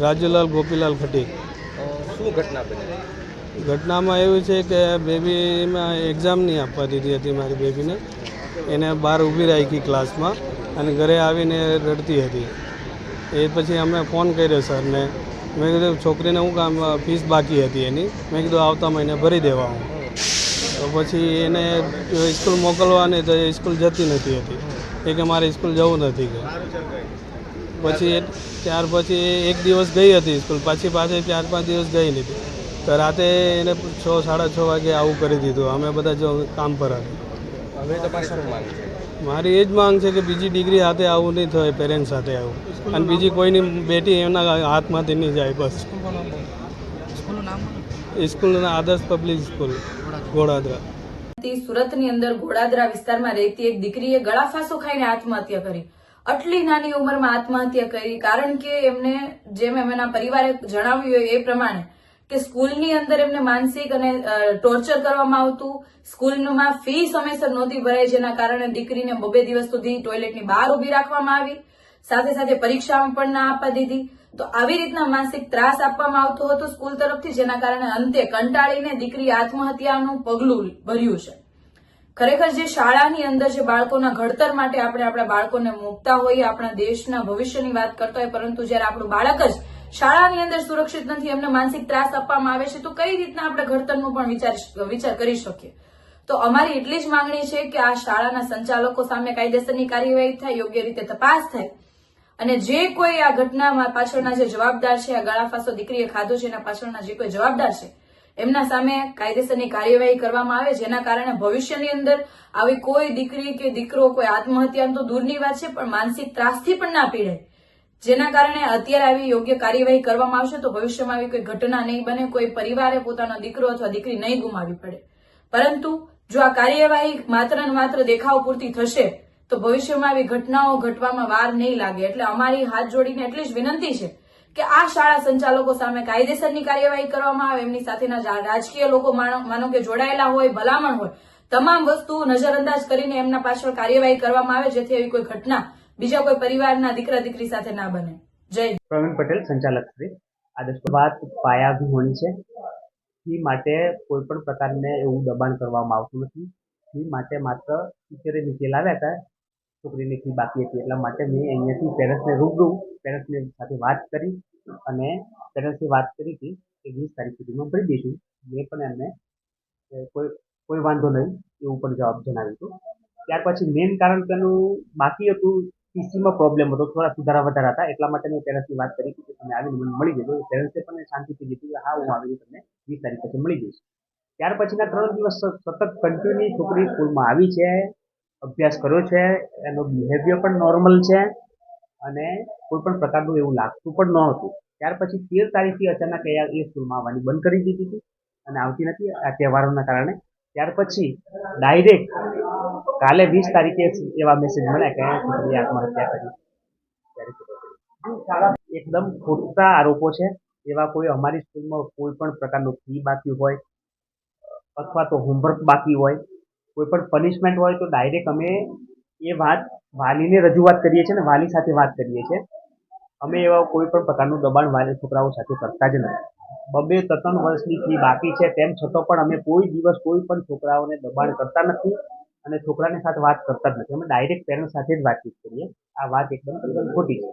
રાજુલાલ ગોપીલાલ ખટી. શું ઘટના બની? ઘટનામાં એવું છે કે બેબીમાં એક્ઝામ નહીં આપવા દીધી હતી મારી બેબીને. એને બહાર ઊભી રાખી ક્લાસમાં અને ઘરે આવીને રડતી હતી. એ પછી અમે ફોન કર્યો સરને. મેં કીધું છોકરીને હું કામ ફીસ બાકી હતી એની? મેં કીધું આવતા મહિને ભરી દેવા હું. તો પછી એને સ્કૂલ મોકલવાની તો એ સ્કૂલ જતી નથી હતી. એ કે મારે સ્કૂલ જવું નથી કે. પછી ત્યાર પછી એક દિવસ ગઈ હતી સ્કૂલ. પછી પાછી ચાર પાંચ દિવસ ગઈ નથી તો રાતે એને છ સાડા છ વાગે આવું કરી દીધું. અમે બધા જો કામ પર હતા હવે તમારી શું માંગ છે? મારી એ જ માંગ છે કે બીજી ડિગ્રી હાથે આવું નહીં થાય પેરેન્ટ્સ સાથે આવું. અને બીજી કોઈની બેટી એમના હાથમાંથી નહીં જાય બસ. સ્કૂલના આદર્શ પબ્લિક સ્કૂલ ઘોડાદરા સુરતની અંદર ઘોડાદરા વિસ્તારમાં રહેતી એક દીકરીએ ગળાફાંસો ખાઈને આત્મહત્યા કરી. આટલી નાની ઉંમરમાં આત્મહત્યા કરી, કારણ કે એમને જેમ એમના પરિવારે જણાવ્યું એ પ્રમાણે કે સ્કૂલની અંદર એમને માનસિક અને ટોર્ચર કરવામાં આવતું. સ્કૂલમાં ફી સમયસર નહોતી ભરાઈ જેના કારણે દીકરીને બબે દિવસ સુધી ટોયલેટની બહાર ઊભી રાખવામાં આવી. સાથે સાથે પરીક્ષામાં પણ ના આપવા દીધી. તો આવી રીતના માનસિક ત્રાસ આપવામાં આવતો હતો સ્કૂલ તરફથી, જેના કારણે અંતે કંટાળીને દીકરી આત્મહત્યાનું પગલું ભર્યું છે. ખરેખર જે શાળાની અંદર જે બાળકોના ઘડતર માટે આપણે આપણા બાળકોને મૂકતા હોઈએ, આપણા દેશના ભવિષ્યની વાત કરતા હોય પરંતુ જ્યારે આપણું બાળક જ શાળાની અંદર સુરક્ષિત નથી, એમને માનસિક ત્રાસ આપવામાં આવે છે, તો કઈ રીતના આપણે ઘડતરનું પણ વિચાર વિચાર કરી શકીએ? તો અમારી એટલી જ માંગણી છે કે આ શાળાના સંચાલકો સામે કાયદેસરની કાર્યવાહી થાય, યોગ્ય રીતે તપાસ થાય. અને જે કોઈ આ ઘટનામાં પાછળના જે જવાબદાર છે, આ ગળાફાંસો દીકરીએ ખાધો છે, એના પાછળના જે કોઈ જવાબદાર છે એમના સામે કાયદેસરની કાર્યવાહી કરવામાં આવે, જેના કારણે ભવિષ્યની અંદર આવી કોઈ દીકરી કે દીકરો કોઈ આત્મહત્યા તો દૂરની વાત છે, પણ માનસિક ત્રાસથી પણ ના પીડાય. જેના કારણે અત્યારે આવી યોગ્ય કાર્યવાહી કરવામાં આવશે, તો ભવિષ્યમાં આવી કોઈ ઘટના નહીં બને, કોઈ પરિવારે પોતાનો દીકરો અથવા દીકરી નહીં ગુમાવી પડે. પરંતુ જો આ કાર્યવાહી માત્ર ને માત્ર દેખાવ પૂરતી થશે, તો ભવિષ્યમાં આવી ઘટનાઓ ઘટવામાં વાર નહીં લાગે. એટલે અમારી હાથ જોડીને એટલી જ વિનંતી છે કે આ શાળા સંચાલકો સામે કાયદેસરની કાર્યવાહી કરવામાં આવે, એમની સાથેના રાજકીય લોકો માનો કે જોડાયેલા હોય, ભલામણ હોય, તમામ વસ્તુ નજરઅંદાજ કરીને એમના પાછળ કાર્યવાહી કરવામાં આવે, જેથી એવી કોઈ ઘટના બીજા કોઈ પરિવારના દીકરા દીકરી સાથે ના બને. જય પ્રવીણ પટેલ, સંચાલક શ્રી. આદર્શ વાત પાયાભિહોણી છે. ફી માટે કોઈ પણ પ્રકારને એવું દબાણ કરવામાં આવતું નથી. ફી માટે માત્ર ટીચરે નીચે લાવ્યા હતા. છોકરીની ફી બાકી હતી. એટલા માટે મેં અહીંયાથી પેરેન્ટ્સને રૂબરૂ, પેરેન્ટ્સની સાથે વાત કરી અને પેરેન્ટ્સની વાત કરી હતી કે વીસ તારીખ સુધીમાં ભરી દઈશું. મેં પણ એમને કોઈ કોઈ વાંધો નહીં એવું પણ જવાબ જણાવ્યું હતું. ત્યાર પછી મેઇન કારણ તેનું બાકી હતું, પીસીમાં પ્રોબ્લેમ હતો, થોડા સુધારા વધારા હતા. એટલા માટે મેં પેરેન્ટ્સની વાત કરી કે તમે આવીને મને મળી જજો. પેરેન્ટ્સે પણ શાંતિથી કીધું કે હા, હું આવીને તમને વીસ તારીખ પછી મળી જઈશ. ત્યાર પછીના ત્રણ દિવસ સતત કન્ટિન્યુ છોકરી સ્કૂલમાં આવી છે. અભ્યાસ કર્યો છે, એનો બિહેવિયર પણ નોર્મલ છે અને કોઈ પણ પ્રકારનું એવું લાગતું પણ નહોતું. ત્યાર પછી તેર તારીખથી અચાનક એ એ સ્કૂલમાં આવવાની બંધ કરી દીધી હતી અને આવતી નથી આ તહેવારોના કારણે. ત્યાર પછી ડાયરેક્ટ કાલે વીસ તારીખે એવા મેસેજ મળ્યા કે છોકરીએ આત્મહત્યા કરી. ત્યારે એકદમ ખોટા આરોપો છે? એવા કોઈ અમારી સ્કૂલમાં કોઈ પણ પ્રકારનું ફી બાકી હોય અથવા તો હોમવર્ક બાકી હોય કોઈ પણ પનિશમેન્ટ હોય તો ડાયરેક્ટ અમે એ વાત વાલીને રજૂઆત કરીએ છીએ ને વાલી સાથે વાત કરીએ છીએ. અમે એવા કોઈ પણ પ્રકારનું દબાણ વાલી છોકરાઓ સાથે કરતા જ નથી. બબે ત્રણ વર્ષની ફી બાકી છે તેમ છતાં પણ અમે કોઈ દિવસ કોઈ પણ છોકરાઓને દબાણ કરતા નથી અને છોકરાની સાથે વાત કરતા જ નથી. અમે ડાયરેક્ટ પેરેન્ટ્સ સાથે જ વાતચીત કરીએ. આ વાત એકદમ ખોટી છે.